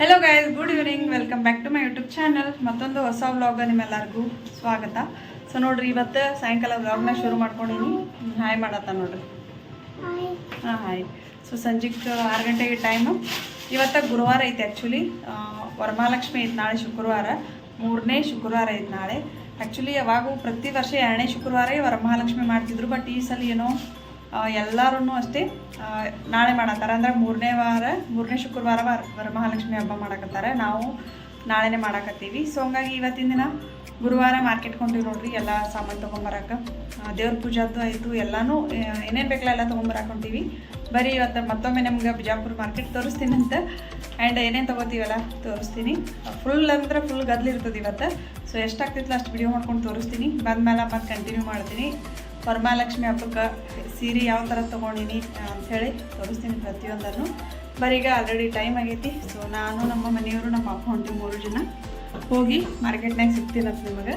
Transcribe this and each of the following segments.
Hello guys good evening welcome back to my YouTube channel ಮತ್ತೊಂದು ಹೊಸ vlog ನಿಮ್ಮೆಲ್ಲರಿಗೂ ಸ್ವಾಗತ. ಸೊ ನೋಡ್ರಿ ಇವತ್ತು ಸಾಯಂಕಾಲ ವ್ಲಾಗ್ನ ಶುರು ಮಾಡ್ಕೊಂಡಿನಿ ಹಾಯ್ ಮಾಡತ್ತ ನೋಡ್ರಿ. ಹಾಂ ಹಾಯ್ ಸೊ ಸಂಜೆಗೆ ಆರು ಗಂಟೆಗೆ ಟೈಮು ಇವತ್ತು ಗುರುವಾರ ಐತೆ ಆ್ಯಕ್ಚುಲಿ ವರಮಹಾಲಕ್ಷ್ಮಿ ಐತೆ ನಾಳೆ ಶುಕ್ರವಾರ. ಮೂರನೇ ಶುಕ್ರವಾರ ಐತೆ ನಾಳೆ. ಆ್ಯಕ್ಚುಲಿ ಯಾವಾಗೂ ಪ್ರತಿ ವರ್ಷ ಎರಡನೇ ಶುಕ್ರವಾರ ವರಮಹಾಲಕ್ಷ್ಮಿ ಮಾಡ್ತಿದ್ರು ಬಟ್ ಈ ಸಲ ಏನೋ ಎಲ್ಲರೂ ಅಷ್ಟೇ ನಾಳೆ ಮಾಡತ್ತಾರ. ಅಂದ್ರೆ ಮೂರನೇ ವಾರ, ಮೂರನೇ ಶುಕ್ರವಾರ ವಾರ, ವರಮಹಾಲಕ್ಷ್ಮಿ ಹಬ್ಬ ಮಾಡಕತ್ತಾರೆ. ನಾವು ನಾಳೆನೇ ಮಾಡಕತ್ತೀವಿ. ಸೊ ಹಂಗಾಗಿ ಇವತ್ತಿನ ದಿನ ಗುರುವಾರ ಮಾರ್ಕೆಟ್ ಕೊಂಡಿವಿ ನೋಡ್ರಿ, ಎಲ್ಲ ಸಾಮಾನು ತೊಗೊಂಬರಕ್ಕೆ ದೇವ್ರ ಪೂಜಾದ್ದು ಆಯಿತು, ಎಲ್ಲನೂ ಏನೇನು ಬೇಕಲ್ಲ ಎಲ್ಲ ತೊಗೊಂಬರಕ್ಕೆ ಬರೀ ಇವತ್ತು ಮತ್ತೊಮ್ಮೆ ನಿಮ್ಗೆ ಬಿಜಾಪುರ ಮಾರ್ಕೆಟ್ ತೋರಿಸ್ತೀನಿ ಅಂತ. ಆ್ಯಂಡ್ ಏನೇನು ತೊಗೋತೀವಲ್ಲ, ತೋರಿಸ್ತೀನಿ. ಫುಲ್ ಅಂದ್ರೆ ಫುಲ್ ಗದ್ಲಿರ್ತದೆ ಇವತ್ತು. ಸೊ ಎಷ್ಟಾಗ್ತಿತ್ತಲ್ಲ ಅಷ್ಟು ವಿಡಿಯೋ ಮಾಡ್ಕೊಂಡು ತೋರಿಸ್ತೀನಿ. ಬಂದ್ಮೇಲೆ ಮತ್ತೆ ಕಂಟಿನ್ಯೂ ಮಾಡ್ತೀನಿ. ವರಮಹಾಲಕ್ಷ್ಮಿ ಹಬ್ಬಕ್ಕೆ ಸೀರೆ ಯಾವ ಥರ ತೊಗೊಂಡಿನಿ ಅಂಥೇಳಿ ತೋರಿಸ್ತೀನಿ ಪ್ರತಿಯೊಂದನ್ನು. ಬರೀ ಈಗ ಆಲ್ರೆಡಿ ಟೈಮ್ ಆಗೈತಿ. ಸೊ ನಾನು ನಮ್ಮ ಮನೆಯವರು, ನಮ್ಮ ಅಪ್ಪ ಹೊಂಟಿ ಮೂರು ಜನ ಹೋಗಿ ಮಾರ್ಕೆಟ್ನಾಗ ಅಂತ ನಿಮಗೆ.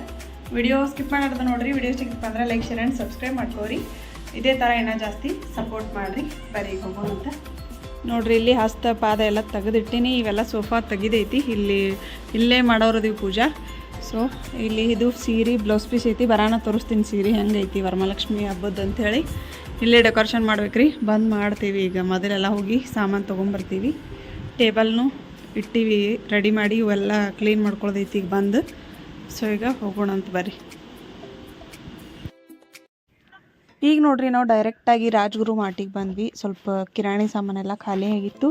ವಿಡಿಯೋ ಸ್ಕಿಪ್ ಮಾಡೋದು ನೋಡಿರಿ. ವಿಡಿಯೋ ಸ್ಕಿಪ್ ಅಂದರೆ ಲೈಕ್ ಶೇರ್ ಆ್ಯಂಡ್ ಸಬ್ಸ್ಕ್ರೈಬ್ ಮಾಡ್ಕೋರಿ. ಇದೇ ಥರ ಏನೋ ಜಾಸ್ತಿ ಸಪೋರ್ಟ್ ಮಾಡಿರಿ. ಬರೀ ಹೋಗೋಣ ಅಂತ ನೋಡ್ರಿ, ಇಲ್ಲಿ ಹಸ್ತ, ಪಾದ ಎಲ್ಲ ತೆಗೆದಿಟ್ಟಿನಿ. ಇವೆಲ್ಲ ಸೋಫಾ ತೆಗೆದೈತಿ. ಇಲ್ಲಿ, ಇಲ್ಲೇ ಮಾಡೋರದಿ ಪೂಜಾ. ಸೊ ಇಲ್ಲಿ ಇದು ಸೀರೆ ಬ್ಲೌಸ್ ಪೀಸ್ ಐತಿ. ಬರಾನ ತೋರಿಸ್ತೀನಿ ಸೀರೆ ಹೆಂಗೈತಿ, ವರಮಹಾಲಕ್ಷ್ಮಿ ಹಬ್ಬದ ಅಂಥೇಳಿ. ಇಲ್ಲೇ ಡೆಕೋರೇಷನ್ ಮಾಡ್ಬೇಕ್ರಿ. ಬಂದು ಮಾಡ್ತೀವಿ ಈಗ. ಮೊದಲೆಲ್ಲ ಹೋಗಿ ಸಾಮಾನು ತೊಗೊಂಬರ್ತೀವಿ. ಟೇಬಲ್ನು ಇಟ್ಟಿವಿ ರೆಡಿ ಮಾಡಿ ಇವೆಲ್ಲ ಕ್ಲೀನ್ ಮಾಡ್ಕೊಳ್ದೈತಿ ಈಗ ಬಂದು. ಸೊ ಈಗ ಹೋಗೋಣ ಅಂತ ಬರ್ರಿ. ಈಗ ನೋಡ್ರಿ ನಾವು ಡೈರೆಕ್ಟಾಗಿ ರಾಜ್ಗುರು ಮಾಟಿಗೆ ಬಂದ್ವಿ. ಸ್ವಲ್ಪ ಕಿರಾಣಿ ಸಾಮಾನೆಲ್ಲ ಖಾಲಿ ಆಗಿತ್ತು.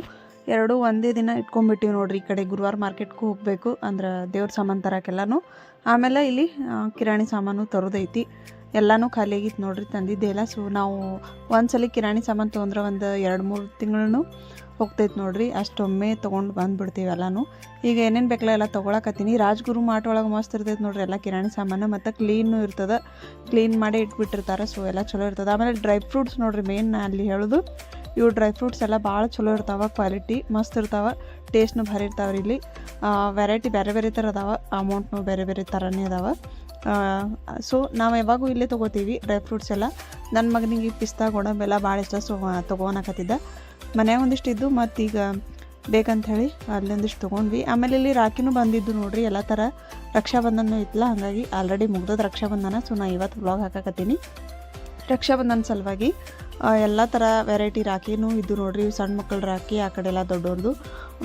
ಎರಡೂ ಒಂದೇ ದಿನ ಇಟ್ಕೊಂಡ್ಬಿಟ್ಟಿವಿ ನೋಡ್ರಿ ಈ ಕಡೆ ಗುರುವಾರ ಮಾರ್ಕೆಟ್ಗೂ ಹೋಗಬೇಕು ಅಂದ್ರೆ ದೇವ್ರ ಸಾಮಾನು ತರಕ್ಕೆಲ್ಲನೂ. ಆಮೇಲೆ ಇಲ್ಲಿ ಕಿರಾಣಿ ಸಾಮಾನು ತರೋದೈತಿ. ಎಲ್ಲನೂ ಖಾಲಿ ಆಗಿತ್ತು ನೋಡ್ರಿ ತಂದಿದ್ದೆಲ್ಲ. ಸೊ ನಾವು ಒಂದ್ಸಲ ಕಿರಾಣಿ ಸಾಮಾನು ತೊಗೊಂಡ್ರೆ ಒಂದು ಎರಡು ಮೂರು ತಿಂಗಳು ಹೋಗ್ತೈತೆ ನೋಡ್ರಿ, ಅಷ್ಟೊಮ್ಮೆ ತೊಗೊಂಡು ಬಂದುಬಿಡ್ತೀವಿ ಎಲ್ಲನೂ. ಈಗ ಏನೇನು ಬೇಕಲ್ಲ ಎಲ್ಲ ತೊಗೊಳಕತ್ತೀನಿ. ರಾಜ್ಗುರು ಮಾಟ್ ಒಳಗೆ ಮಸ್ತ್ ಇರ್ತೈತೆ ನೋಡ್ರಿ, ಎಲ್ಲ ಕಿರಾಣಿ ಸಾಮಾನು ಮತ್ತು ಕ್ಲೀನು ಇರ್ತದೆ. ಕ್ಲೀನ್ ಮಾಡಿ ಇಟ್ಬಿಟ್ಟಿರ್ತಾರೆ ಸೊ ಎಲ್ಲ ಚಲೋ ಇರ್ತದೆ. ಆಮೇಲೆ ಡ್ರೈ ಫ್ರೂಟ್ಸ್ ನೋಡ್ರಿ ಮೇನ್ ನಾ ಅಲ್ಲಿ ಹೇಳೋದು, ಇವು ಡ್ರೈ ಫ್ರೂಟ್ಸ್ ಎಲ್ಲ ಭಾಳ ಚಲೋ ಇರ್ತಾವೆ ಕ್ವಾಲಿಟಿ ಮಸ್ತ್ ಇರ್ತಾವೆ ಟೇಸ್ಟ್ನು ಭಾರಿ ಇರ್ತಾವೆ ಇಲ್ಲಿ. ವೆರೈಟಿ ಬೇರೆ ಬೇರೆ ಥರ ಅದಾವೆ ಅಮೌಂಟ್ನು ಬೇರೆ ಬೇರೆ ಥರನೇ ಅದಾವೆ. ಸೊ ನಾವು ಯಾವಾಗೂ ಇಲ್ಲೇ ತೊಗೋತೀವಿ ಡ್ರೈ ಫ್ರೂಟ್ಸ್ ಎಲ್ಲ. ನನ್ನ ಮಗನಿಗೆ ಪಿಸ್ತಾ ಗೋಡಂಬೆಲ್ಲ ಭಾಳ ಇಷ್ಟ ಸೊ ತೊಗೊಳಕತ್ತಿದ್ದ ಮನ್ಯಾಗ ಒಂದಿಷ್ಟು ಇದ್ದು ಮತ್ತು ಈಗ ಬೇಕಂತ ಹೇಳಿ ಅಲ್ಲೊಂದಿಷ್ಟು ತೊಗೊಂಡ್ವಿ. ಆಮೇಲೆ ಇಲ್ಲಿ ರಾಖಿನೂ ಬಂದಿದ್ದು ನೋಡ್ರಿ, ಎಲ್ಲ ಥರ ರಕ್ಷಾಬಂಧನೂ ಇತ್ತಲ್ಲ ಹಾಗಾಗಿ ಆಲ್ರೆಡಿ ಮುಗ್ದದ ರಕ್ಷಾಬಂಧನ. ಸೊ ನಾ ಇವತ್ತು ಬ್ಲಾಗ್ ಹಾಕಾಕತ್ತೀನಿ. ರಕ್ಷಾಬಂಧನ ಸಲುವಾಗಿ ಎಲ್ಲ ಥರ ವೆರೈಟಿ ರಾಖಿನೂ ಇದ್ದು ನೋಡ್ರಿ ಸಣ್ಣ ಮಕ್ಕಳ ರಾಖಿ, ಆ ಕಡೆ ಎಲ್ಲ ದೊಡ್ಡವ್ರದ್ದು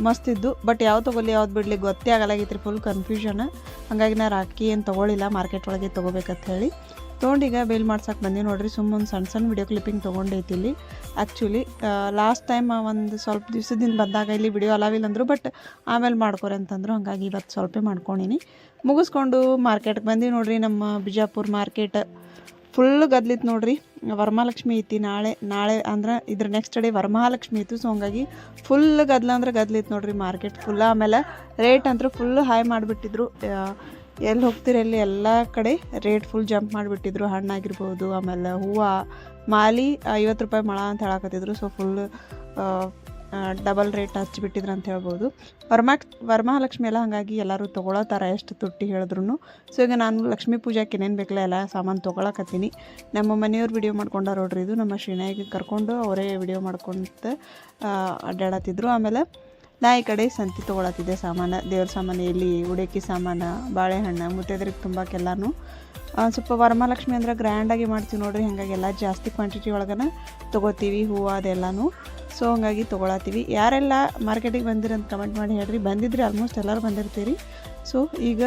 ಮಸ್ತ್ ಇದ್ದು. ಬಟ್ ಯಾವ್ದು ತೊಗೊಲಿ, ಯಾವ್ದು ಬಿಡಲಿ ಗೊತ್ತೇ ಆಗಲಾಗಿತ್ತು ಫುಲ್ ಕನ್ಫ್ಯೂಷನ್ ಹಾಗಾಗಿ ನಾ ರಾಖಿ ಏನು ತೊಗೊಳಿಲ್ಲ ಮಾರ್ಕೆಟ್ ಒಳಗೆ ತೊಗೋಬೇಕಂತ ಹೇಳಿ. ತೊಗೊಂಡೀಗ ಬೇಲ್ ಮಾಡ್ಸಕ್ಕೆ ಬಂದೆ ನೋಡ್ರಿ. ಸುಮ್ಮನೆ ಸಣ್ಣ ಸಣ್ಣ ವಿಡಿಯೋ ಕ್ಲಿಪ್ಪಿಂಗ್ ತೊಗೊಂಡೈತಿ ಇಲ್ಲಿ ಆ್ಯಕ್ಚುಲಿ ಲಾಸ್ಟ್ ಟೈಮ್ ಒಂದು ಸ್ವಲ್ಪ ದಿವಸದಿಂದ ಬಂದಾಗ ಇಲ್ಲಿ ವಿಡಿಯೋ ಅಲಾವಿಲ್ಲ ಅಂದರು ಬಟ್ ಆಮೇಲೆ ಮಾಡ್ಕೊರಿ ಅಂತಂದ್ರು. ಹಾಗಾಗಿ ಇವತ್ತು ಸ್ವಲ್ಪ ಮಾಡ್ಕೊಂಡಿನಿ. ಮುಗಿಸ್ಕೊಂಡು ಮಾರ್ಕೆಟ್ಗೆ ಬಂದು ನೋಡ್ರಿ ನಮ್ಮ ಬಿಜಾಪುರ ಮಾರ್ಕೆಟ್ ಫುಲ್ ಗದ್ಲಿತ್ತು ನೋಡ್ರಿ. ವರಮಹಾಲಕ್ಷ್ಮಿ ಐತಿ ನಾಳೆ ನಾಳೆ ಅಂದ್ರೆ ಇದ್ರ ನೆಕ್ಸ್ಟ್ ಡೇ ವರಮಹಾಲಕ್ಷ್ಮಿ ಇತ್ತು ಸೊ ಹಂಗಾಗಿ ಫುಲ್ ಗದ್ಲ ಅಂದ್ರೆ ಗದ್ಲಿತ್ತು ನೋಡ್ರಿ ಮಾರ್ಕೆಟ್ ಫುಲ್ ಆಮೇಲೆ ರೇಟ್ ಅಂತೂ ಫುಲ್ ಹೈ ಮಾಡಿಬಿಟ್ಟಿದ್ರು. ಎಲ್ಲಿ ಹೋಗ್ತೀರಿ ಅಲ್ಲಿ ಎಲ್ಲ ಕಡೆ? ರೇಟ್ ಫುಲ್ ಜಂಪ್ ಮಾಡಿಬಿಟ್ಟಿದ್ರು, ಹಣ್ಣಾಗಿರ್ಬೋದು, ಆಮೇಲೆ ಹೂವು. ಮಾಲಿ ಐವತ್ತು ರೂಪಾಯಿ ಮೊಳ ಅಂತ ಹೇಳಕತ್ತಿದ್ರು ಸೊ ಫುಲ್ ಡಬಲ್ ರೇಟ್ ಹಚ್ಚಿಬಿಟ್ಟಿದ್ರು ಅಂತ ಹೇಳ್ಬೋದು. ವರ್ಮಾ, ವರಮಹಾಲಕ್ಷ್ಮಿ ಎಲ್ಲ ಹಾಗಾಗಿ ಎಲ್ಲರೂ ತೊಗೊಳತ್ತಾರ ಎಷ್ಟು ತುಟ್ಟಿ ಹೇಳಿದ್ರು ಸೊ ಈಗ ನಾನು ಲಕ್ಷ್ಮೀ ಪೂಜಾಕ್ಕೆ ಏನೇನು ಬೇಕಲ್ಲ ಎಲ್ಲ ಸಾಮಾನು ತೊಗೊಳಕತ್ತೀನಿ. ನಮ್ಮ ಮನೆಯವ್ರು ವಿಡಿಯೋ ಮಾಡ್ಕೊಂಡಾರ ನೋಡ್ರಿ, ಇದು ನಮ್ಮ ಶ್ರೀನಾಯಿಗೆ ಕರ್ಕೊಂಡು ಅವರೇ ವಿಡಿಯೋ ಮಾಡ್ಕೊಂತ ಅಡ್ಡಾಡತ್ತಿದ್ರು ಆಮೇಲೆ ನಾ ಈ ಕಡೆ ಸಂತಿ ತೊಗೊಳತ್ತಿದ್ದೆ ಸಾಮಾನು. ದೇವ್ರ ಸಾಮಾನು ಎಲ್ಲಿ ಉಡೇಕಿ ಸಾಮಾನು, ಬಾಳೆಹಣ್ಣು ಮುತ್ತೈದ್ರಿಗೆ ತುಂಬಕ್ಕೆಲ್ಲನೂ ಸ್ವಲ್ಪ ವರಮಹಾಲಕ್ಷ್ಮಿ ಅಂದ್ರೆ ಗ್ರ್ಯಾಂಡಾಗಿ ಮಾಡ್ತೀವಿ ನೋಡ್ರಿ, ಹಾಗಾಗಿ ಎಲ್ಲ ಜಾಸ್ತಿ ಕ್ವಾಂಟಿಟಿ ಒಳಗನ ತೊಗೋತೀವಿ, ಹೂವು ಅದೆಲ್ಲನೂ. ಸೊ ಹಂಗಾಗಿ ತೊಗೊಳತ್ತೀವಿ. ಯಾರೆಲ್ಲ ಮಾರ್ಕೆಟಿಗೆ ಬಂದಿರಂತ ಕಮೆಂಟ್ ಮಾಡಿ ಹೇಳ್ರಿ. ಬಂದಿದ್ರಿ ಆಲ್ಮೋಸ್ಟ್ ಎಲ್ಲರೂ ಬಂದಿರ್ತೀರಿ. ಸೊ ಈಗ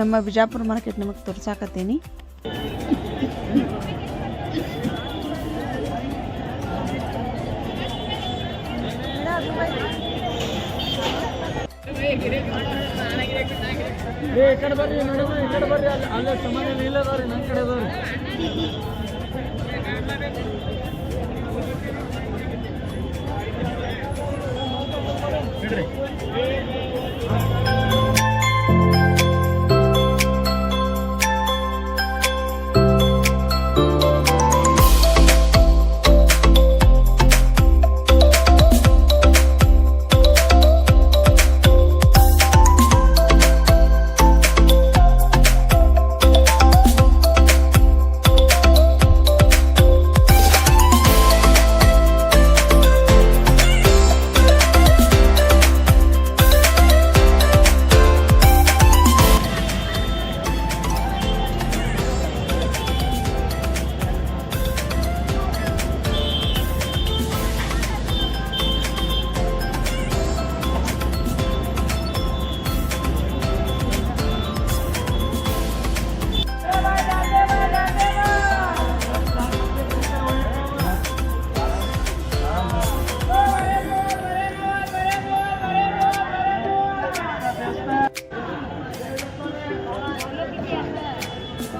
ನಮ್ಮ ಬಿಜಾಪುರ ಮಾರ್ಕೆಟ್ ನಿಮಗೆ ತೋರ್ಸಾಕತ್ತೀನಿ. ಈ ಕಡೆ ಬರ್ರಿ ಮೇಡಮ್ ಈ ಕಡೆ ಬರ್ರಿ. ಅಲ್ಲಿ ಅಲ್ಲೇ ಸಮಾನ ಇಲ್ಲದವ್ರಿ ನನ್ನ ಕಡೆ ಅದಾವ್ರಿ.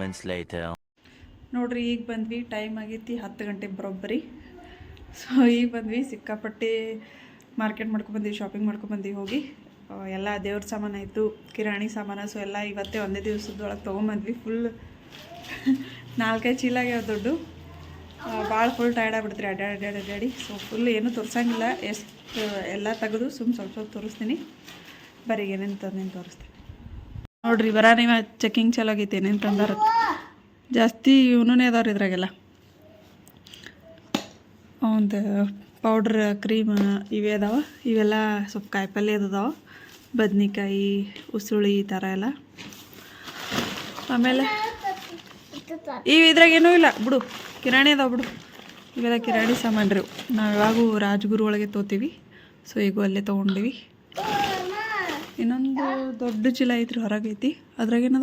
moments later. ನೋಡ್ರಿ, ಈಗ ಬಂದ್ವಿ. ಟೈಮ್ ಆಗೈತಿ ಹತ್ತು ಗಂಟೆ ಬರೋಬ್ಬರಿ. ಸೊ ಈಗ ಬಂದ್ವಿ. ಸಿಕ್ಕಾಪಟ್ಟೆ ಮಾರ್ಕೆಟ್ ಮಾಡ್ಕೊಬಂದ್ವಿ ಶಾಪಿಂಗ್ ಮಾಡ್ಕೊಬಂದ್ವಿ ಹೋಗಿ. ಎಲ್ಲ ದೇವ್ರ ಸಾಮಾನು ಆಯಿತು, ಕಿರಾಣಿ ಸಾಮಾನು ಸೊ ಎಲ್ಲ ಇವತ್ತೇ ಒಂದೇ ದಿವಸದೊಳಗೆ ತೊಗೊಂಬಂದ್ವಿ. ಫುಲ್ ನಾಲ್ಕೈದು ಚೀಲ ಆಗ್ಯಾವ ದೊಡ್ಡ. ಭಾಳ ಫುಲ್ ಟೈರ್ಡ್ ಆಗ್ಬಿಡ್ತೀರಿ. ಅಡ್ಡಾಡಿ ಅಡ್ಡಾಡಿ ಸೊ ಫುಲ್ ಏನೂ ತೋರಿಸಂಗಿಲ್ಲ. ಎಷ್ಟು, ಎಲ್ಲ ತೆಗೆದು ಸುಮ್ಮ ಸ್ವಲ್ಪ ಸ್ವಲ್ಪ ತೋರಿಸ್ತೀನಿ. ಬರೀ ಏನೇನು ತಂದೇನು ತೋರಿಸ್ತೀನಿ. ನೋಡ್ರಿ ಬರ ನೀವು ಚೆಕಿಂಗ್ ಆಗೈತಿ ಏನೇನು ತಂದಾರ ಜಾಸ್ತಿ ಇವನೇ ಅದಾವ್ರಿ ಇದ್ರಾಗೆಲ್ಲ. ಒಂದು ಪೌಡ್ರ್ ಕ್ರೀಮ್ ಇವೇ ಅದಾವ. ಇವೆಲ್ಲ ಸ್ವಲ್ಪ ಕಾಯಿಪಲ್ಯ ಅದಾವ. ಬದ್ನಿಕಾಯಿ, ಉಸುಳಿ ಈ ಥರ ಎಲ್ಲ. ಆಮೇಲೆ ಇವು ಇದ್ರಾಗ ಏನೂ ಇಲ್ಲ. ಬಿಡು, ಕಿರಾಣಿ ಅದಾವ ಬಿಡು. ಇವೆಲ್ಲ ಕಿರಾಣಿ ಸಾಮಾನು ರೀ ನಾವು ಯಾವಾಗೂ ರಾಜಗುರು ಒಳಗೆ ತೊಗೋತೀವಿ ಸೊ ಈಗ ಅಲ್ಲೇ ತೊಗೊಂಡಿವಿ. ಇನ್ನೊಂದು ದೊಡ್ಡ ಚೀಲ ಐತ್ರಿ ಹೊರಗೈತಿ ಅದ್ರಾಗ ನಿ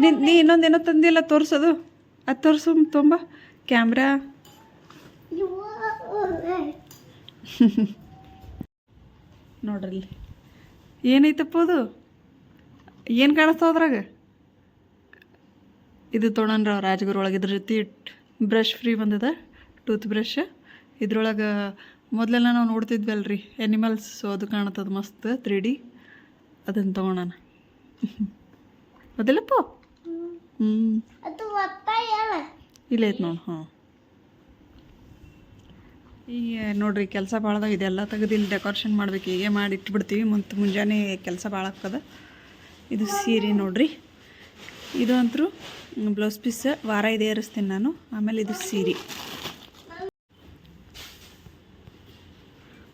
ನೀ ನೀ ಇನ್ನೊಂದೇನೋ ತಂದಿಲ್ಲ, ತೋರಿಸೋದು. ಅದು ತೋರಿಸು ತುಂಬ. ಕ್ಯಾಮ್ರಾ. ನೋಡ್ರಿ. ಏನೈತಪ್ಪ ಅದು? ಏನು ಕಾಣಿಸ್ತಾವ ಅದ್ರಾಗ? ಇದು ತೊಗೊಂಡ್ರ ರಾಜಗುರು ಒಳಗೆ ಇದ್ರ ಜೊತೆ ಬ್ರಷ್ ಫ್ರೀ ಬಂದದ. ಟೂತ್ ಬ್ರಷ್ ಇದ್ರೊಳಗೆ ಮೊದಲೆಲ್ಲ ನಾವು ನೋಡ್ತಿದ್ವಲ್ರಿ ಎನಿಮಲ್ಸ್ ಅದು ಕಾಣ್ತದೆ ಮಸ್ತ್ ತ್ರೀ ಡಿ ಅದನ್ನು ತೊಗೊಳಣ ಅದಲ್ಲಪ್ಪ ಹ್ಞೂ ಇಲ್ಲ ಐತೆ ನೋಡಿ ಹಾಂ. ಈಗ ನೋಡ್ರಿ ಕೆಲಸ ಭಾಳದಾಗ ಇದೆಲ್ಲ ತೆಗೆದು ಇಲ್ಲಿ ಡೆಕೋರೇಷನ್ ಮಾಡ್ಬೇಕು ಹೀಗೆ ಮಾಡಿ ಇಟ್ಬಿಡ್ತೀವಿ. ಮತ್ತು ಮುಂಜಾನೆ ಕೆಲಸ ಭಾಳ ಆಗ್ತದ. ಇದು ಸೀರೆ ನೋಡ್ರಿ. ಇದು ಅಂತರೂ ಬ್ಲೌಸ್ ಪೀಸ್ ವಾರ ಇದೆ ಏರಿಸ್ತೀನಿ ನಾನು. ಆಮೇಲೆ ಇದು ಸೀರೆ.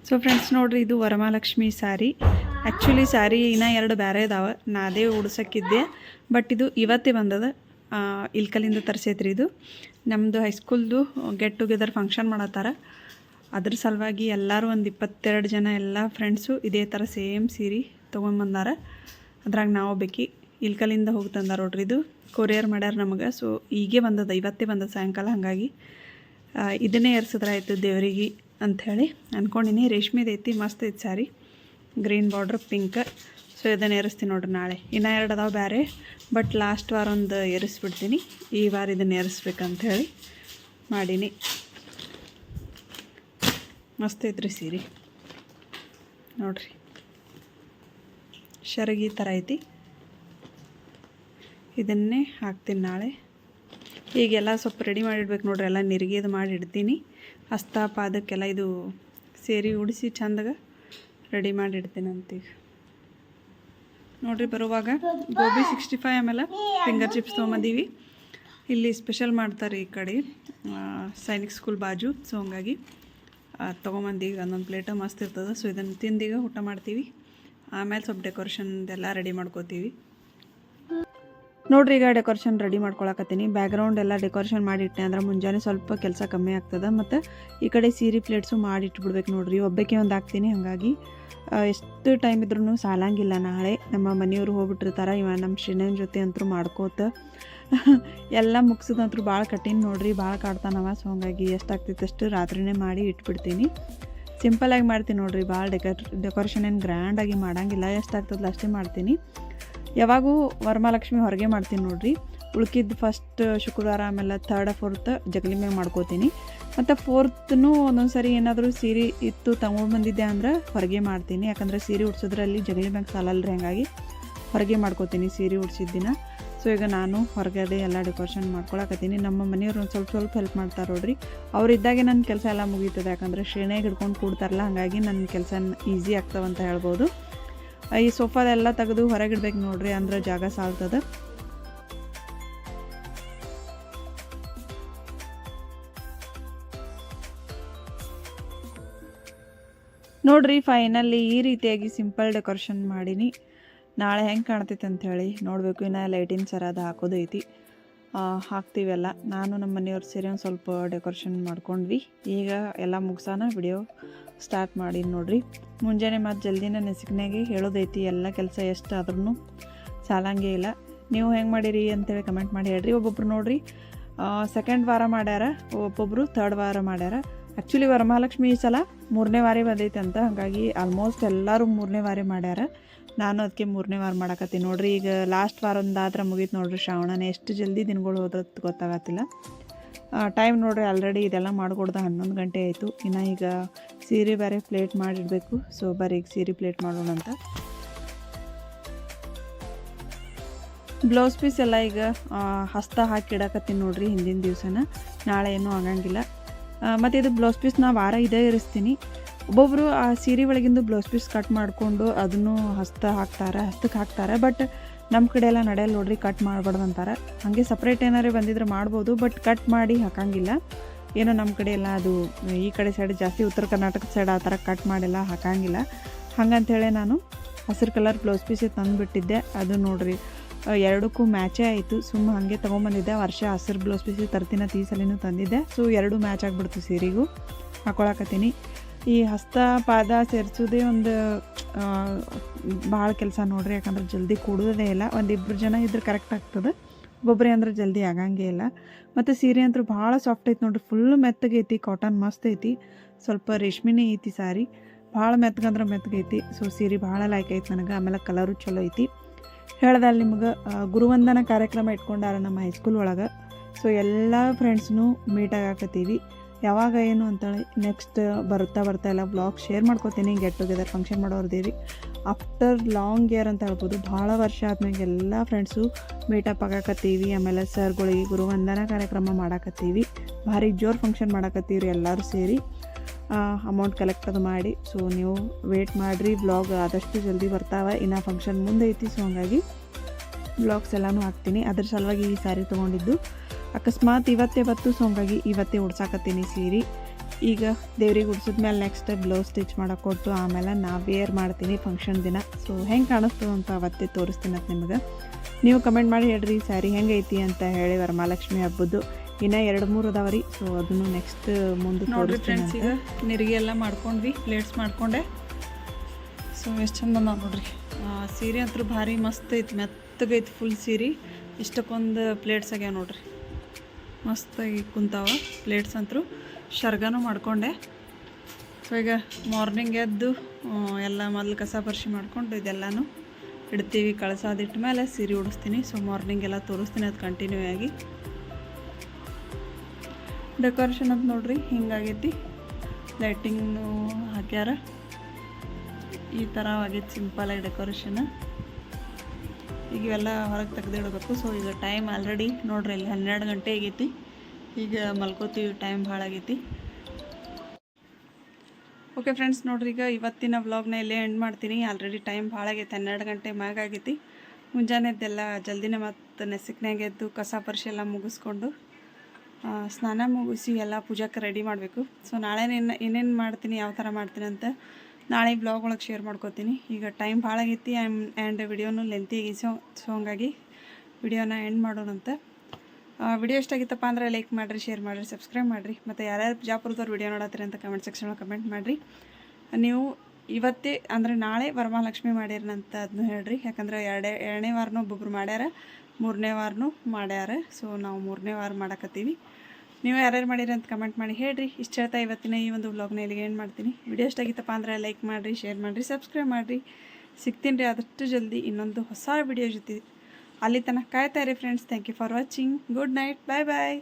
ಸೊ ಫ್ರೆಂಡ್ಸ್ ನೋಡ್ರಿ, ಇದು ವರಮಹಾಲಕ್ಷ್ಮಿ ಸಾರಿ. ಆ್ಯಕ್ಚುಲಿ ಸಾರಿ ಇನ್ನೂ ಎರಡು ಬೇರೆ ಇದಾವೆ. ನಾ ಅದೇ ಉಡ್ಸಕ್ಕಿದ್ದೆ. ಬಟ್ ಇದು ಇವತ್ತೇ ಬಂದದ. ಇಲ್ಕಲಿಂದ ತರಿಸೈತ್ರಿ ಇದು. ನಮ್ಮದು ಹೈಸ್ಕೂಲ್ದು ಗೆಟ್ ಟುಗೆದರ್ ಫಂಕ್ಷನ್ ಮಾಡತ್ತಾರ. ಅದ್ರ ಸಲುವಾಗಿ ಎಲ್ಲರೂ ಒಂದು ಇಪ್ಪತ್ತೆರಡು ಜನ ಎಲ್ಲ ಫ್ರೆಂಡ್ಸು ಇದೇ ಥರ ಸೇಮ್ ಸೀರೆ ತೊಗೊಂಡ್ಬಂದಾರ ಅದ್ರಾಗ ನಾವು ಬೇಕಿ ಇಲ್ಕಲಿಂದ ಹೋಗಿ ತಂದಾರ ನೋಡ್ರಿ ಇದು. ಕೊರಿಯರ್ ಮಾಡ್ಯಾರ ನಮಗೆ. ಸೊ ಈಗೇ ಬಂದದ. ಇವತ್ತೇ ಬಂದದ ಸಾಯಂಕಾಲ ಹಾಗಾಗಿ. ಇದನ್ನೇ ಏರ್ಸಿದ್ರೆ ಆಯಿತು ದೇವರಿಗೆ. ಅಂಥೇಳಿ ಅಂದ್ಕೊಂಡಿನಿ ರೇಷ್ಮೆದು ಐತಿ ಮಸ್ತ್ ಐತಿ sari green border pink so ಇದನ್ನು ಏರಿಸ್ತೀನಿ ನೋಡ್ರಿ ನಾಳೆ. ಇನ್ನೂ ಎರಡು ಅದಾವೆ ಬೇರೆ ಬಟ್ ಲಾಸ್ಟ್ ವಾರ ಒಂದು ಏರಿಸ್ಬಿಡ್ತೀನಿ. ಈ ವಾರ ಇದನ್ನು ಏರಿಸ್ಬೇಕಂಥೇಳಿ ಮಾಡೀನಿ. ಮಸ್ತ್ ಐತ್ರಿ ಸೀರೆ. ನೋಡ್ರಿ. ಶರಗಿ ಥರ ಐತಿ. ಇದನ್ನೇ ಹಾಕ್ತೀನಿ ನಾಳೆ. ಈಗೆಲ್ಲ ಸ್ವಲ್ಪ ರೆಡಿ ಮಾಡಿಡ್ಬೇಕು ನೋಡ್ರಿ, ಎಲ್ಲ ನಿರಿಗೆದು ಮಾಡಿ ಇಡ್ತೀನಿ ಹಸ್ತ ಪಾದಕ್ಕೆಲ್ಲ ಇದು ಸೇರಿ ಉಡಿಸಿ ಚಂದಾಗ ರೆಡಿ ಮಾಡಿ ಇಡ್ತೀನಿ ಅಂತೀಗ ನೋಡ್ರಿ ಬರುವಾಗ ಗೋಬಿ ಸಿಕ್ಸ್ಟಿ ಫೈವ್ ಆಮೇಲೆ ಫಿಂಗರ್ ಚಿಪ್ಸ್ ತೊಗೊಂಬಂದೀವಿ. ಇಲ್ಲಿ ಸ್ಪೆಷಲ್ ಮಾಡ್ತಾರೆ ಈ ಕಡೆ ಸೈನಿಕ್ ಸ್ಕೂಲ್ ಬಾಜು. ಸೊ ಹಂಗಾಗಿ ತೊಗೊಂಬಂದೀಗ ಒಂದೊಂದು ಪ್ಲೇಟ ಮಸ್ತ್ ಇರ್ತದೆ. ಸೊ ಇದನ್ನು ತಿಂದೀಗ ಊಟ ಮಾಡ್ತೀವಿ. ಆಮೇಲೆ ಸ್ವಲ್ಪ ಡೆಕೋರೇಷನ್ದೆಲ್ಲ ರೆಡಿ ಮಾಡ್ಕೋತೀವಿ. ನೋಡ್ರಿ, ಈಗ ಡೆಕೋರೇಷನ್ ರೆಡಿ ಮಾಡ್ಕೊಳಕತ್ತೀನಿ. ಬ್ಯಾಕ್ಗ್ರೌಂಡ್ ಎಲ್ಲ ಡೆಕೋರೇಷನ್ ಮಾಡಿಟ್ಟೆ ಅಂದ್ರೆ ಮುಂಜಾನೆ ಸ್ವಲ್ಪ ಕೆಲಸ ಕಮ್ಮಿ ಆಗ್ತದೆ. ಮತ್ತು ಈ ಕಡೆ ಸೀರೆ ಪ್ಲೇಟ್ಸು ಮಾಡಿ ಇಟ್ಬಿಡ್ಬೇಕು ನೋಡ್ರಿ. ಒಬ್ಬಕ್ಕೆ ಒಂದು ಹಾಕ್ತೀನಿ ಹಾಗಾಗಿ. ಎಷ್ಟು ಟೈಮ್ ಇದ್ರೂ ಸಾಲಂಗಿಲ್ಲ ನಾಳೆ. ನಮ್ಮ ಮನೆಯವರು ಹೋಗ್ಬಿಟ್ಟಿರ್ತಾರೆ. ಇವ ನಮ್ಮ ಶ್ರೀನನ್ ಜೊತೆ ಅಂತೂ ಮಾಡ್ಕೋತ. ಎಲ್ಲ ಮುಗಿಸಿದಂತ್ರು ಭಾಳ ಕಠಿಣ ನೋಡ್ರಿ. ಭಾಳ ಕಾಡ್ತಾನವ. ಸೊ ಹಾಗಾಗಿ ಎಷ್ಟಾಗ್ತಿತ್ತು ಅಷ್ಟು ರಾತ್ರಿನೇ ಮಾಡಿ ಇಟ್ಬಿಡ್ತೀನಿ. ಸಿಂಪಲಾಗಿ ಮಾಡ್ತೀನಿ ನೋಡ್ರಿ. ಭಾಳ ಡೆಕೋರ್ ಡೆಕೋರೇಷನ್ ಏನು ಗ್ರ್ಯಾಂಡಾಗಿ ಮಾಡಂಗಿಲ್ಲ. ಎಷ್ಟಾಗ್ತದಲ್ಲ ಅಷ್ಟೇ ಮಾಡ್ತೀನಿ. ಯಾವಾಗೂ ವರಮಹಾಲಕ್ಷ್ಮಿ ಹೊರಗೆ ಮಾಡ್ತೀನಿ ನೋಡ್ರಿ. ಉಳ್ಕಿದ್ದು ಫಸ್ಟ್ ಶುಕ್ರವಾರ, ಆಮೇಲೆ ಥರ್ಡ್ ಫೋರ್ತ್ ಜಗಲಿ ಮ್ಯಾಗ ಮಾಡ್ಕೋತೀನಿ. ಮತ್ತು ಫೋರ್ತನು ಒಂದೊಂದು ಸರಿ ಏನಾದರೂ ಸೀರೆ ಇತ್ತು ತಗೊಂಡು ಬಂದಿದ್ದೆ ಅಂದ್ರೆ ಹೊರಗೆ ಮಾಡ್ತೀನಿ. ಯಾಕಂದರೆ ಸೀರೆ ಉಡ್ಸೋದ್ರಲ್ಲಿ ಜಗಲಿ ಮ್ಯಾಗ ಸಾಲಲ್ರಿ ಹಂಗಾಗಿ ಹೊರಗೆ ಮಾಡ್ಕೋತೀನಿ ಸೀರೆ ಉಡ್ಸಿದ ದಿನ. ಸೊ ಈಗ ನಾನು ಹೊರಗಡೆ ಎಲ್ಲ ಡೆಕೋರೇಷನ್ ಮಾಡ್ಕೊಳಕತ್ತೀನಿ. ನಮ್ಮ ಮನೆಯವ್ರು ಒಂದು ಸ್ವಲ್ಪ ಸ್ವಲ್ಪ ಹೆಲ್ಪ್ ಮಾಡ್ತಾರೆ ನೋಡ್ರಿ. ಅವರಿದ್ದಾಗೆ ನನ್ನ ಕೆಲಸ ಎಲ್ಲ ಮುಗೀತದೆ. ಯಾಕಂದರೆ ಶ್ರೇಣಿಯಾಗಿ ಹಿಡ್ಕೊಂಡು ಕೂಡ್ತಾರಲ್ಲ, ಹಾಗಾಗಿ ನನ್ನ ಕೆಲಸ ಈಸಿ ಆಗ್ತಾವಂತ ಹೇಳ್ಬೋದು. ಈ ಸೋಫಾದೆಲ್ಲ ತೆಗೆದು ಹೊರಗಿಡ್ಬೇಕು ನೋಡ್ರಿ, ಅಂದ್ರೆ ಜಾಗ ಸಾಲ್ತದ. ನೋಡ್ರಿ ಫೈನಲ್ಲಿ ಈ ರೀತಿಯಾಗಿ ಸಿಂಪಲ್ ಡೆಕೋರೇಷನ್ ಮಾಡೀನಿ. ನಾಳೆ ಹೆಂಗೆ ಕಾಣ್ತೈತೆ ಅಂತ ಹೇಳಿ ನೋಡಬೇಕು, ಇನ್ನು ಲೈಟಿನ ಸರ ಅದು ಹಾಕೋದೈತಿ. ಹಾಕ್ತೀವೆಲ್ಲ. ನಾನು ನಮ್ಮ ಮನೆಯವ್ರು ಸೇರಿ ಒಂದು ಸ್ವಲ್ಪ ಡೆಕೋರೇಷನ್ ಮಾಡ್ಕೊಂಡ್ವಿ. ಈಗ ಎಲ್ಲ ಮುಗಿಸೋಣ ವಿಡಿಯೋ ಸ್ಟಾರ್ಟ್ ಮಾಡಿ ನೋಡ್ರಿ. ಮುಂಜಾನೆ ಮತ್ತು ಜಲ್ದಿನ ನೆಸಿಕ್ನಾಗೆ ಹೇಳೋದೈತಿ, ಎಲ್ಲ ಕೆಲಸ ಎಷ್ಟು ಆದ್ರೂ ಸಾಲಂಗೇ ಇಲ್ಲ. ನೀವು ಹೆಂಗೆ ಮಾಡಿರಿ ಅಂತೇಳಿ ಕಮೆಂಟ್ ಮಾಡಿ ಹೇಳ್ರಿ. ಒಬ್ಬೊಬ್ರು ನೋಡ್ರಿ ಸೆಕೆಂಡ್ ವಾರ ಮಾಡ್ಯಾರ ಒಬ್ಬೊಬ್ಬರು ಥರ್ಡ್ ವಾರ ಮಾಡ್ಯಾರ. ಆ್ಯಕ್ಚುಲಿ ವರಮಹಾಲಕ್ಷ್ಮಿ ಈ ಸಲ ಮೂರನೇ ವಾರಿ ಬಂದೈತೆ ಅಂತ. ಹಾಗಾಗಿ ಆಲ್ಮೋಸ್ಟ್ ಎಲ್ಲರೂ ಮೂರನೇ ವಾರಿ ಮಾಡ್ಯಾರ. ನಾನು ಅದಕ್ಕೆ ಮೂರನೇ ವಾರ ಮಾಡಕತ್ತೀನಿ. ನೋಡ್ರಿ, ಈಗ ಲಾಸ್ಟ್ ವಾರ ಒಂದಾದ್ರೆ ಮುಗೀತು ನೋಡ್ರಿ ಶ್ರಾವಣನ. ಎಷ್ಟು ಜಲ್ದಿ ದಿನಗಳು ಹೋದ್ರದ್ದು ಗೊತ್ತಾಗತ್ತಿಲ್ಲ. ಟೈಮ್ ನೋಡ್ರಿ ಆಲ್ರೆಡಿ ಇದೆಲ್ಲ ಮಾಡಿಕೊಡ್ದು ಹನ್ನೊಂದು ಗಂಟೆ ಆಯಿತು. ಇನ್ನು ಈಗ ಸೀರೆ ಬೇರೆ ಪ್ಲೇಟ್ ಮಾಡಿಡಬೇಕು. ಸೊ ಬರೀ ಈಗ ಸೀರೆ ಪ್ಲೇಟ್ ಮಾಡೋಣ ಅಂತ. ಬ್ಲೌಸ್ ಪೀಸ್ ಎಲ್ಲ ಈಗ ಹಸ್ತ ಹಾಕಿ ಇಡಕತ್ತೀನಿ ನೋಡ್ರಿ ಹಿಂದಿನ ದಿವಸನ. ನಾಳೆ ಏನೂ ಆಗಂಗಿಲ್ಲ. ಮತ್ತು ಇದು ಬ್ಲೌಸ್ ಪೀಸ್ ನಾ ವಾರ ಇದೇ ಇರಿಸ್ತೀನಿ. ಒಬ್ಬೊಬ್ಬರು ಆ ಸೀರೆ ಒಳಗಿಂದು ಬ್ಲೌಸ್ ಪೀಸ್ ಕಟ್ ಮಾಡಿಕೊಂಡು ಅದನ್ನು ಹಸ್ತ ಹಾಕ್ತಾರೆ, ಹಸ್ತಕ್ಕೆ ಹಾಕ್ತಾರೆ. ಬಟ್ ನಮ್ಮ ಕಡೆ ಎಲ್ಲ ನಡೆಯಲ್ಲ ನೋಡ್ರಿ ಕಟ್ ಮಾಡಬಾರ್ದು ಅಂತಾರೆ. ಹಾಗೆ ಸಪ್ರೇಟ್ ಏನಾರೇ ಬಂದಿದ್ರೆ ಮಾಡ್ಬೋದು ಬಟ್ ಕಟ್ ಮಾಡಿ ಹಾಕಂಗಿಲ್ಲ. ಏನೋ ನಮ್ಮ ಕಡೆ ಎಲ್ಲ ಅದು, ಈ ಕಡೆ ಸೈಡ್ ಜಾಸ್ತಿ ಉತ್ತರ ಕರ್ನಾಟಕದ ಸೈಡ್ ಆ ಥರ ಕಟ್ ಮಾಡಿಲ್ಲ, ಹಾಕಂಗಿಲ್ಲ. ಹಂಗಂತೇಳಿ ನಾನು ಹಸಿರು ಕಲರ್ ಬ್ಲೌಸ್ ಪೀಸೇ ತಂದುಬಿಟ್ಟಿದ್ದೆ. ಅದು ನೋಡ್ರಿ ಎರಡಕ್ಕೂ ಮ್ಯಾಚೇ ಆಯಿತು. ಸುಮ್ಮ ಹಾಗೆ ತೊಗೊಂಬಂದಿದ್ದೆ. ವರ್ಷ ಹಸಿರು ಬ್ಲೌಸ್ ಪೀಸಿಗೆ ತರ್ತಿನ ತೀಸಲಿನೂ ಸಲಿನೂ ತಂದಿದ್ದೆ. ಸೊ ಎರಡು ಮ್ಯಾಚ್ ಆಗಿಬಿಡ್ತು ಸೀರೆಗೂ. ಹಾಕೊಳಕತ್ತೀನಿ. ಈ ಹಸ್ತ ಪಾದ ಸೇರಿಸೋದೇ ಒಂದು ಭಾಳ ಕೆಲಸ ನೋಡ್ರಿ, ಯಾಕಂದ್ರೆ ಜಲ್ದಿ ಕೂಡೋದೇ ಇಲ್ಲ. ಒಂದಿಬ್ಬರು ಜನ ಇದ್ರೆ ಕರೆಕ್ಟ್ ಆಗ್ತದೆ. ಒಬ್ಬೊಬ್ಬರೇ ಅಂದ್ರೆ ಜಲ್ದಿ ಆಗಂಗೇ ಇಲ್ಲ. ಮತ್ತು ಸೀರೆ ಅಂತೂ ಭಾಳ ಸಾಫ್ಟ್ ಐತಿ ನೋಡ್ರಿ. ಫುಲ್ ಮೆತ್ತಗೈತಿ ಕಾಟನ್ ಮಸ್ತ್ ಐತಿ. ಸ್ವಲ್ಪ ರೇಷ್ಮೆನೇ ಐತಿ ಸಾರಿ. ಭಾಳ ಮೆತ್ತಗಂದ್ರೆ ಮೆತ್ತಗೈತಿ. ಸೊ ಸೀರೆ ಭಾಳ ಲೈಕ್ ಐತಿ ನನಗೆ. ಆಮೇಲೆ ಕಲರು ಚಲೋ ಐತಿ. ಹೇಳ್ದೆ ಅಲ್ಲಿ ನಿಮ್ಗೆ ಗುರುವಂದನ ಕಾರ್ಯಕ್ರಮ ಇಟ್ಕೊಂಡಾರ ನಮ್ಮ ಹೈಸ್ಕೂಲ್ ಒಳಗೆ. ಸೊ ಎಲ್ಲ ಫ್ರೆಂಡ್ಸ್ನೂ ಮೀಟ್ ಆಗಾಕತ್ತೀವಿ. ಯಾವಾಗ ಏನು ಅಂತೇಳಿ ನೆಕ್ಸ್ಟ್ ಬರ್ತಾ ಬರ್ತಾ ಎಲ್ಲ ಬ್ಲಾಗ್ ಶೇರ್ ಮಾಡ್ಕೋತೀನಿ ಗೆಟ್ ಟುಗೆದರ್ ಫಂಕ್ಷನ್ ಮಾಡೋರ್ದೇವಿ. ಆಫ್ಟರ್ ಲಾಂಗ್ ಇಯರ್ ಅಂತ ಹೇಳ್ಬೋದು, ಭಾಳ ವರ್ಷ ಆದ್ಮೇಲೆ ಎಲ್ಲ ಫ್ರೆಂಡ್ಸು ಮೀಟಪ್ ಆಗಾಕತ್ತೀವಿ, ಆಮೇಲೆ ಸರ್ಗಳಿಗೆ ಗುರುವಂದನ ಕಾರ್ಯಕ್ರಮ ಮಾಡಾಕತ್ತೀವಿ, ಭಾರಿ ಜೋರು ಫಂಕ್ಷನ್ ಮಾಡಾಕತ್ತೀವಿ ಎಲ್ಲರೂ ಸೇರಿ. ಅಮೌಂಟ್ ಕಲೆಕ್ಟ್ ಅದು ಮಾಡಿ ಸೊ ನೀವು ವೇಟ್ ಮಾಡಿರಿ ಬ್ಲಾಗ್ ಆದಷ್ಟು ಜಲ್ದಿ ಬರ್ತಾವೆ, ಇನ್ನು ಫಂಕ್ಷನ್ ಮುಂದೆ ಐತಿ ಸೊ ಹಂಗಾಗಿ ಬ್ಲಾಗ್ಸ್ ಎಲ್ಲನೂ ಹಾಕ್ತೀನಿ. ಅದ್ರ ಸಲುವಾಗಿ ಈ ಸ್ಯಾರಿ ತೊಗೊಂಡಿದ್ದು ಅಕಸ್ಮಾತ್ ಇವತ್ತೇ ಬತ್ತು ಸೊ ಹಂಗಾಗಿ ಇವತ್ತೇ ಉಡ್ಸಾಕತ್ತೀನಿ ಸೀರೆ. ಈಗ ದೇವ್ರಿಗೆ ಉಡ್ಸಿದ್ಮೇಲೆ ನೆಕ್ಸ್ಟ್ ಬ್ಲೌಸ್ ಸ್ಟಿಚ್ ಮಾಡೋಕೆ ಕೊಟ್ಟು ಆಮೇಲೆ ನಾ ವೇರ್ ಮಾಡ್ತೀನಿ ಫಂಕ್ಷನ್ ದಿನ. ಸೊ ಹೆಂಗೆ ಕಾಣಿಸ್ತದೆ ಅಂತ ಅವತ್ತೇ ತೋರಿಸ್ತೀನಿ ಅಂತ ನಿಮಗೆ. ನೀವು ಕಮೆಂಟ್ ಮಾಡಿ ಹೇಳ್ರಿ ಸ್ಯಾರಿ ಹೆಂಗೈತಿ ಅಂತ ಹೇಳಿ ವರಮಹಾಲಕ್ಷ್ಮಿ ಹಬ್ಬದ್ದು. ಇನ್ನು ಎರಡು ಮೂರು ಅದಾವ ರೀ ಸೊ ಅದನ್ನು ನೆಕ್ಸ್ಟ್ ಮುಂದೆ ನೋಡಿರಿ ಫ್ರೆಂಡ್ಸ್ ಈಗ ನಿರಿಗೆ ಎಲ್ಲ ಮಾಡ್ಕೊಂಡ್ವಿ ಪ್ಲೇಟ್ಸ್ ಮಾಡ್ಕೊಂಡೆ. ಸೊ ಎಷ್ಟು ಚಂದ ನಾವು ನೋಡ್ರಿ. ಸೀರೆ ಅಂತೂ ಭಾರಿ ಮಸ್ತ್ ಐತಿ ಮೆತ್ತಗೈತಿ ಫುಲ್ ಸೀರೆ. ಇಷ್ಟಕ್ಕೊಂದು ಪ್ಲೇಟ್ಸ್ ಆಗ್ಯಾವ ನೋಡ್ರಿ. ಮಸ್ತಾಗಿ ಕುಂತಾವ ಪ್ಲೇಟ್ಸ್ ಅಂತೂ. ಶರ್ಗನೂ ಮಾಡ್ಕೊಂಡೆ. ಸೊ ಈಗ ಮಾರ್ನಿಂಗ್ ಎದ್ದು ಎಲ್ಲ ಮೊದಲು ಕಸ ಪರಿಶಿ ಮಾಡಿಕೊಂಡು ಇದೆಲ್ಲನೂ ಇಡ್ತೀವಿ. ಕಳಸಾದಿಟ್ಟ ಮೇಲೆ ಸೀರೆ ಉಡಿಸ್ತೀನಿ. ಸೊ ಮಾರ್ನಿಂಗ್ ಎಲ್ಲ ತೋರಿಸ್ತೀನಿ. ಅದು ಕಂಟಿನ್ಯೂ ಆಗಿ. ಡೆಕೋರೇಷನ್ ಅಂತ ನೋಡ್ರಿ, ಹಿಂಗಾಗೈತಿ. ಲೈಟಿಂಗ್ನು ಹಾಕ್ಯಾರ. ಈ ಥರ ಆಗೈತಿ ಸಿಂಪಲಾಗಿ ಡೆಕೋರೇಷನ್ ಈಗ ಇವೆಲ್ಲ ಹೊರಗೆ ತೆಗೆದಿಡಬೇಕು. ಸೊ ಈಗ ಟೈಮ್ ಆಲ್ರೆಡಿ ನೋಡ್ರಿ, ಇಲ್ಲಿ ಹನ್ನೆರಡು ಗಂಟೆ ಆಗೈತಿ. ಈಗ ಮಲ್ಕೋತೀವಿ ಟೈಮ್ ಭಾಳ ಆಗೈತಿ. ಓಕೆ ಫ್ರೆಂಡ್ಸ್ ನೋಡ್ರಿ, ಈಗ ಇವತ್ತಿನ ವ್ಲಾಗ್ನ ಇಲ್ಲೇ ಎಂಡ್ ಮಾಡ್ತೀನಿ. ಆಲ್ರೆಡಿ ಟೈಮ್ ಭಾಳ ಆಗೈತಿ, ಹನ್ನೆರಡು ಗಂಟೆ ಮ್ಯಾಗ ಆಗೈತಿ. ಮುಂಜಾನೆ ಎದ್ದೆಲ್ಲ ಜಲ್ದಿನೇ ಮತ್ತು ನೆಸಕ್ನಾಗ ಎದ್ದು ಕಸ ಪರಿಶಿ ಎಲ್ಲ ಮುಗಿಸ್ಕೊಂಡು ಸ್ನಾನ ಮುಗಿಸಿ ಎಲ್ಲ ಪೂಜಾಕ್ಕೆ ರೆಡಿ ಮಾಡಬೇಕು. ಸೊ ನಾಳೆ ಏನೇನು ಮಾಡ್ತೀನಿ, ಯಾವ ಥರ ಮಾಡ್ತೀನಿ ಅಂತ ನಾಳೆ ಬ್ಲಾಗ್ ಒಳಗೆ ಶೇರ್ ಮಾಡ್ಕೋತೀನಿ. ಈಗ ಟೈಮ್ ಭಾಳ ಆಗೈತಿ ಆ್ಯಂಡ್ ವಿಡಿಯೋನು ಲೆಂತಿ ಸೊ ಸೊ ಹಂಗಾಗಿ ವಿಡಿಯೋನ ಎಂಡ್ ಮಾಡೋಣಂತ. ವಿಡಿಯೋ ಎಷ್ಟಾಗಿತ್ತಪ್ಪ ಅಂದರೆ ಲೈಕ್ ಮಾಡಿರಿ ಶೇರ್ ಮಾಡಿರಿ ಸಬ್ಸ್ಕ್ರೈಬ್ ಮಾಡಿರಿ. ಮತ್ತು ಯಾರ್ಯಾರು ಬಿಜಾಪುರದವ್ರು ವಿಡಿಯೋ ನೋಡತ್ತೀರಿ ಅಂತ ಕಮೆಂಟ್ ಸೆಕ್ಷನ್ ಒಳಗೆ ಕಮೆಂಟ್ ಮಾಡಿರಿ. ನೀವು ಇವತ್ತೇ, ಅಂದರೆ ನಾಳೆ ವರಮಹಾಲಕ್ಷ್ಮಿ ಮಾಡ್ಯಾರಂತ ಅದನ್ನು ಹೇಳ್ರಿ. ಯಾಕಂದ್ರೆ ಎರಡೇ, ಎರಡನೇ ವಾರನೂ ಒಬ್ಬೊಬ್ರು ಮಾಡ್ಯಾರ, ಮೂರನೇ ವಾರನೂ ಮಾಡ್ಯಾರ. ಸೊ ನಾವು ಮೂರನೇ ವಾರ ಮಾಡಕತ್ತೀವಿ. ನೀವು ಯಾರ್ಯಾರು ಮಾಡಿರಿ ಅಂತ ಕಮೆಂಟ್ ಮಾಡಿ ಹೇಳ್ರಿ. ಇಷ್ಟು ಹೇಳ್ತಾ ಇವತ್ತಿನ ಈ ಒಂದು ವ್ಲಾಗ್ನ ಇಲ್ಲಿಗೆ ಏನು ಮಾಡ್ತೀನಿ. ವಿಡಿಯೋ ಇಷ್ಟಾಗಿತ್ತಪ್ಪ ಅಂದರೆ ಲೈಕ್ ಮಾಡಿರಿ ಶೇರ್ ಮಾಡಿರಿ ಸಬ್ಸ್ಕ್ರೈಬ್ ಮಾಡಿರಿ. ಸಿಗ್ತೀನಿ ರೀ ಆದಷ್ಟು ಜಲ್ದಿ ಇನ್ನೊಂದು ಹೊಸ ವಿಡಿಯೋ ಜೊತೆ. ಅಲ್ಲಿ ತನಕ ಕಾಯ್ತಾ ಇರಿ friends thank you for watching good night bye bye